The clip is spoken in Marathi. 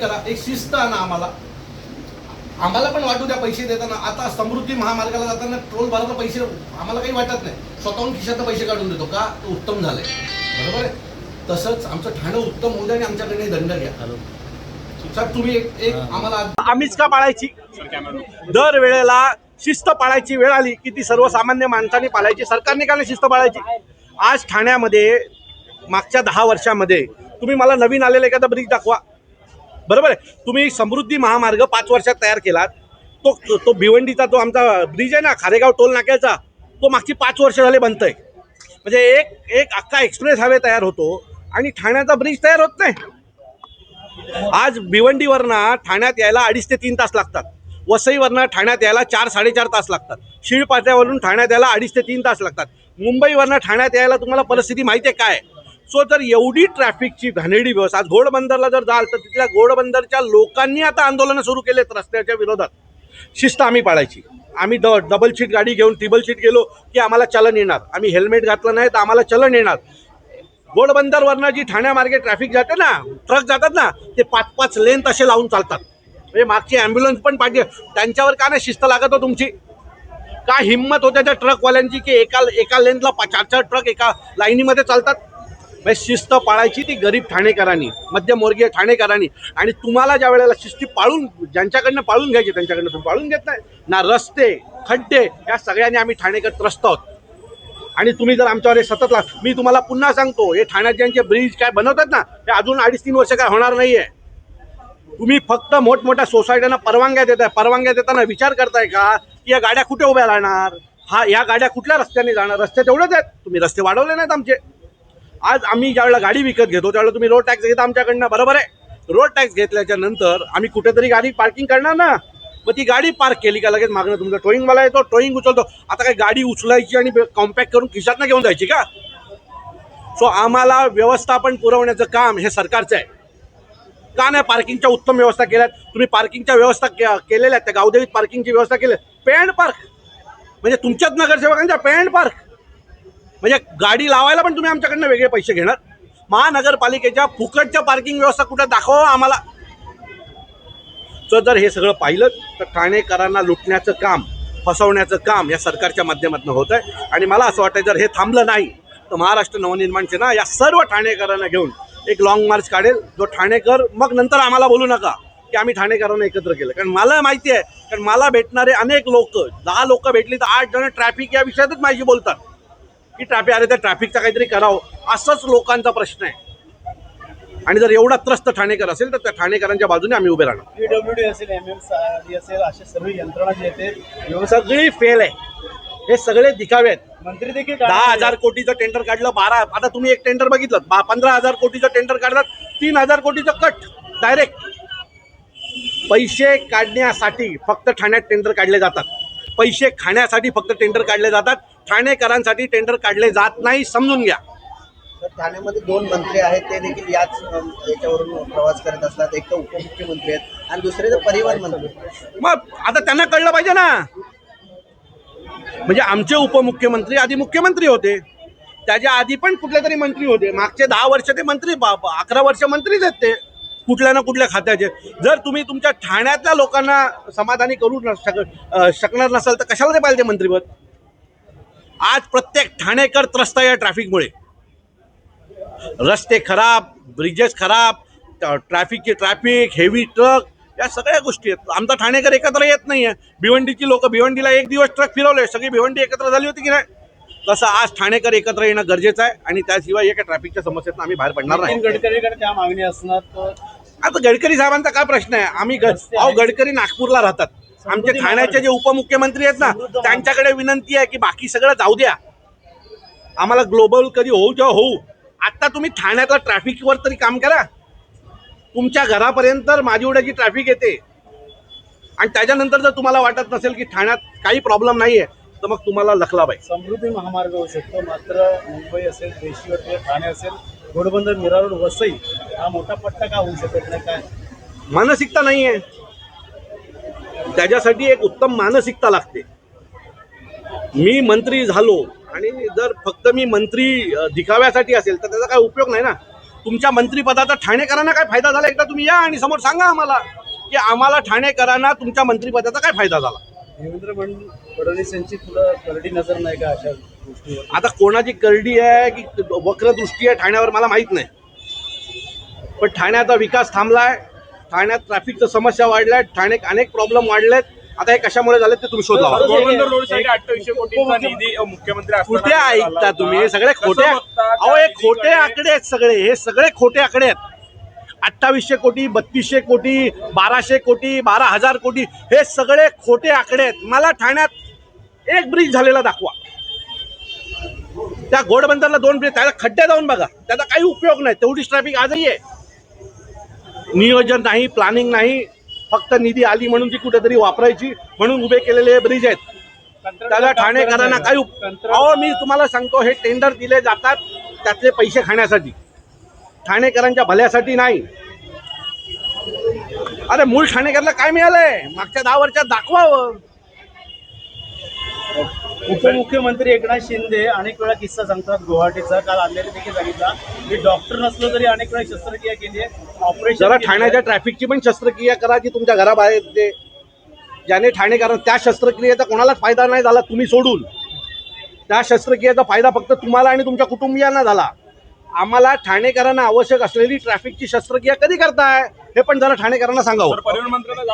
करा. एक शिस्त आणा आम्हाला. आम्हाला पण वाटू द्या पैसे देताना. आता समृद्धी महामार्गाला जाताना टोल भरायला पैसे आम्हाला काही वाटत नाही. स्वतःहून खिशात पैसे काढून देतो का? तो उत्तम झालंय. बरोबर आहे? तसंच आमचं ठाणं उत्तम होऊ द्या आणि आमच्याकडे दंड घ्या. साहेब तुम्ही एक एक आम्हाला आम्हीच का पाळायची? दर वेळेला शिस्त पाळायची वेळ आली की ती सर्वसामान्य माणसाने पाळायची. सरकारने का नाही शिस्त पाळायची? आज ठाण्यामध्ये मागच्या दहा वर्षामध्ये तुम्ही मला नवीन आलेला एखादा ब्रिज दाखवा. बरोबर आहे. तुम्ही समृद्धी महामार्ग पाच वर्षात तयार केलात. तो तो भिवंडीचा तो आमचा ब्रिज आहे ना खारेगाव टोल नाक्याचा तो मागची पाच वर्ष झाले बनतंय. म्हणजे एक एक अख्खा एक्सप्रेस हायवे तयार होतो आणि ठाण्याचा ब्रिज तयार होत नाही. आज भिवंडीवरनं ठाण्यात यायला अडीच ते तीन तास लागतात. वसईवरनं ठाण्यात यायला चार साडेचार तास लागतात. शिळपाट्यावरून ठाण्यात यायला अडीच ते तीन तास लागतात. मुंबईवरनं ठाण्यात यायला तुम्हाला परिस्थिती माहिती आहे काय? सो जर एवढी ट्रॅफिकची घाणेरडी व्यवस्था आज घोडबंदरला जर जाल तर तिथल्या घोडबंदरच्या लोकांनी आता आंदोलनं सुरू केलेत रस्त्याच्या विरोधात. शिस्त आम्ही पाळायची. आम्ही ड डबल सीट गाडी घेऊन ट्रिबल सीट गेलो की आम्हाला चलन येणार. आम्ही हेल्मेट घातलं नाही तर आम्हाला चलन येणार. घोडबंदरवरनं जी ठाण्यामार्गे ट्रॅफिक जाते ना ट्रक जातात ना ते पाच पाच लेन तसे लावून चालतात. म्हणजे मागची ॲम्ब्युलन्स पण पाहिजे त्यांच्यावर का नाही शिस्त लागत हो तुमची? का हिंमत होत्या त्या ट्रकवाल्यांची की एका एका लेनला पा- चार चार ट्रक एका लाईनीमध्ये चालतात? म्हणजे शिस्त पाळायची ती गरीब ठाणेकरांनी मध्यमवर्गीय ठाणेकरांनी. आणि तुम्हाला ज्या वेळेला शिस्ती पाळून ज्यांच्याकडनं पाळून घ्यायची त्यांच्याकडनं तुम्ही पाळून घेत नाही. ना रस्ते खड्डे या सगळ्यांनी आम्ही ठाणेकर त्रस्त आहोत. आणि तुम्ही जर आमच्यावर हे सतत ला मी तुम्हाला पुन्हा सांगतो हे ठाण्यात ज्यांचे ब्रिज काय बनवतात ना ते अजून अडीच तीन वर्ष काय होणार नाहीये. तुम्ही फक्त मोठमोठ्या सोसायट्यांना परवानग्या देताय परवानग्या देताना विचार करताय का की या गाड्या कुठे उभ्या राहणार? हा या गाड्या कुठल्या रस्त्याने जाणार? रस्ते तेवढेच आहेत. तुम्ही रस्ते वाढवले नाहीत आमचे. आज आम्ही ज्यावेळेला गाडी विकत घेतो त्यावेळेला तुम्ही रोड टॅक्स घेता आमच्याकडनं बरोबर आहे? रोड टॅक्स घेतल्याच्या नंतर आम्ही कुठेतरी गाडी पार्किंग करणार ना? मग ती गाडी पार्क केली का लगेच मागणं तुमचं? टोईंगवाला येतो टोईंग उचलतो. आता काय गाडी उचलायची आणि कॉम्पॅक्ट करून खिशातनं घेऊन जायची का? सो आम्हाला व्यवस्थापन पुरवण्याचं काम हे सरकारचं आहे. का नाही पार्किंगच्या उत्तम व्यवस्था केल्यात? तुम्ही पार्किंगच्या व्यवस्था के- केलेल्या आहेत त्या गावदेवीत पार्किंगची व्यवस्था केली. पेंड पार्क म्हणजे तुमच्याच नगरसेवकांच्या पेंड पार्क म्हणजे गाडी लावायला पण तुम्ही आमच्याकडनं वेगळे पैसे घेणार. महानगरपालिकेच्या फुकटच्या पार्किंग व्यवस्था कुठं दाखवा आम्हाला? तर जर हे सगळं पाहिलं तर ठाणेकरांना लुटण्याचं काम फसवण्याचं काम या सरकारच्या माध्यमातून होत आहे आणि मला असं वाटतं जर हे थांबलं नाही तर महाराष्ट्र नवनिर्माण सेना या सर्व ठाणेकरांना घेऊन एक लाँग मार्च काढेल. जो ठाणेकर मग नंतर आम्हाला बोलू नका की आम्ही ठाणेकरांना एकत्र केलं. कारण मला माहिती आहे कारण मला भेटणारे अनेक लोक दहा लोक भेटली तर आठ जण ट्रॅफिक या विषयातच माझी बोलतात. की ट्रॅफिक अरे त्या ट्रॅफिकचा काहीतरी करावं असंच लोकांचा प्रश्न आहे. आणि जर एवढा त्रस्त ठाणेकर असेल तर त्या ठाणेकरांच्या बाजूने आम्ही उभे राहणार. पीडब्ल्यूडी असेल एम एम असेल अशा सर्व यंत्रणा जी आहे ते सगळी फेल आहे. हे सगळे दिखावे आहेत. मंत्री देखील दहा हजार कोटीचं टेंडर काढलं बारा आता तुम्ही एक टेंडर बघितलं पंधरा हजार कोटीचं टेंडर काढतात तीन हजार कोटीचं कट डायरेक्ट पैसे काढण्यासाठी फक्त ठाण्यात टेंडर काढले जातात. पैसे खाण्यासाठी फक्त टेंडर काढले जातात. ठाणेकरांसाठी टेंडर काढले जात नाही समजून घ्या. तर ठाण्यामध्ये दोन मंत्री आहेत ते देखील याच याच्यावरून प्रवास करत असतात. एक तर उपमुख्यमंत्री आहेत आणि दुसरे तर परिवहन मंत्री मग आता त्यांना कळलं पाहिजे ना. म्हणजे आमचे उपमुख्यमंत्री आधी मुख्यमंत्री होते. त्याच्या आधी पण कुठले तरी मंत्री होते. मागचे दहा वर्ष ते मंत्री अकरा वर्ष मंत्रीच आहेत ते. कुठल्या ना कुठल्या खात्याचे. जर तुम्ही तुमच्या ठाण्यातल्या लोकांना समाधानी करू शक शकणार नसाल तर कशाला ते पाहिजे मंत्रीपद? आज प्रत्येक ठाणेकर त्रस्त आहे या ट्रॅफिकमुळे. रस्ते खराब ब्रिजेस खराब ट्रॅफिकचे ट्रॅफिक हेवी ट्रक या सगळ्या गोष्टी आहेत. आमचा ठाणेकर एकत्र येत नाही आहे भिवंडीची लोक भिवंडीला एक दिवस ट्रक फिरवले. सगळी भिवंडी एकत्र झाली होती की नाही? तसं आज ठाणेकर एकत्र येणं गरजेचं आहे आणि त्याशिवाय एका ट्रॅफिकच्या समस्येतून आम्ही बाहेर पडणार नाही. गडकरीकडे त्या मागणी असणार आता गडकरी साहेबांचा काय प्रश्न आहे? आम्ही गडकरी नागपूरला राहतात. आमचे ठाण्याचे जे उपमुख्यमंत्री आहेत ना त्यांच्याकडे विनंती आहे की बाकी सगळं जाऊ द्या. आम्हाला ग्लोबल कधी होऊ जेव्हा होऊ. आत्ता तुम्ही ठाण्यातल्या ट्रॅफिकवर तरी काम करा. तुमच्या घरापर्यंत माझी उड्याची ट्रॅफिक येते. आणि त्याच्यानंतर जर तुम्हाला वाटत नसेल की ठाण्यात काही प्रॉब्लेम नाही आहे तर मग तुम्हाला लखला पाहिजे समृद्धी महामार्ग होऊ शकतो. मात्र मुंबई असेल देशीवर किंवा ठाणे असेल घोडबंदर मिरारोड वसई हा मोठा पट्टा का होऊ शकत नाही? काय? मानसिकता नाही आहे त्याच्यासाठी एक उत्तम मानसिकता लागते. मी मंत्री झालो आणि जर फक्त मी मंत्री दिखाव्यासाठी असेल तर त्याचा काय उपयोग नाही ना. तुमच्या मंत्रिपदाचा ठाणेकरांना काय फायदा झाला? एकदा तुम्ही या आणि समोर सांगा आम्हाला की आम्हाला ठाणेकरांना तुमच्या मंत्रिपदाचा काय फायदा झाला? देवेंद्र फड- फडणवीस यांची तुला करडी नजर नाही का अशा गोष्टीवर? आता कोणाची करडी आहे की वक्रदृष्टी आहे ठाण्यावर मला माहीत नाही. पण ठाण्याचा विकास थांबलाय. ठाण्यात ट्रॅफिकच्या समस्या वाढल्या ठाण्यात अनेक प्रॉब्लेम वाढलेत. आता हे कशामुळे झाले ते तुम्ही शोध लावा पोरबंदर रोडसाठी अठ्ठावीसशे कोटींचा निधी अ, मुख्यमंत्री असताना कुठे ऐकता. तुम्ही? हे सगळे खोटे? अहो हे खोटे आकडे आहेत सगळे. हे सगळे खोटे आकडे आहेत. अठ्ठावीसशे कोटी बत्तीसशे कोटी बाराशे कोटी बारा हजार कोटी हे सगळे खोटे आकडे आहेत. मला ठाण्यात एक ब्रिज झालेला दाखवा. त्या घोडबंदरला दोन ब्रिज त्याला खड्डे जाऊन बघा. त्याचा काही उपयोग नाही. तेवढीच ट्रॅफिक आजही आहे. नियोजन नाही प्लॅनिंग नाही फक्त निधी आली म्हणून ती कुठेतरी वापरायची म्हणून उभे केलेले हे ब्रिज आहेत. त्याला ठाणेकरांना उप- अहो मी तुम्हाला सांगतो हे टेंडर दिले जातात त्यातले पैसे खाण्यासाठी. ठाणेकरांच्या भल्यासाठी नाही. अरे मूळ ठाणेकरला काय मिळालंय? मागच्या दहा वर्षात दाखवावं. उपमुख्यमंत्री एकनाथ शिंदे अनेक वेळा किस्सा सांगतात. गुवाहाटीचा काल आणलेले देखील सांगितला की डॉक्टर नसलो तरी अनेक वेळा शस्त्रक्रिया केली आहे. ऑपरेशन जरा. ठाण्याच्या ट्रॅफिकची पण शस्त्रक्रिया करा की तुमच्या घराबाहेर ते. ज्याने ठाणेकरांना त्या शस्त्रक्रियेचा कोणालाच फायदा नाही झाला तुम्ही सोडून. त्या शस्त्रक्रियेचा फायदा फक्त तुम्हाला आणि तुमच्या कुटुंबियांना झाला. आम्हाला ठाणेकरांना आवश्यक असलेली ट्रॅफिकची शस्त्रक्रिया कधी करताय हे पण जरा ठाणेकरांना सांगावं. तर परिवहन मंत्र्यांना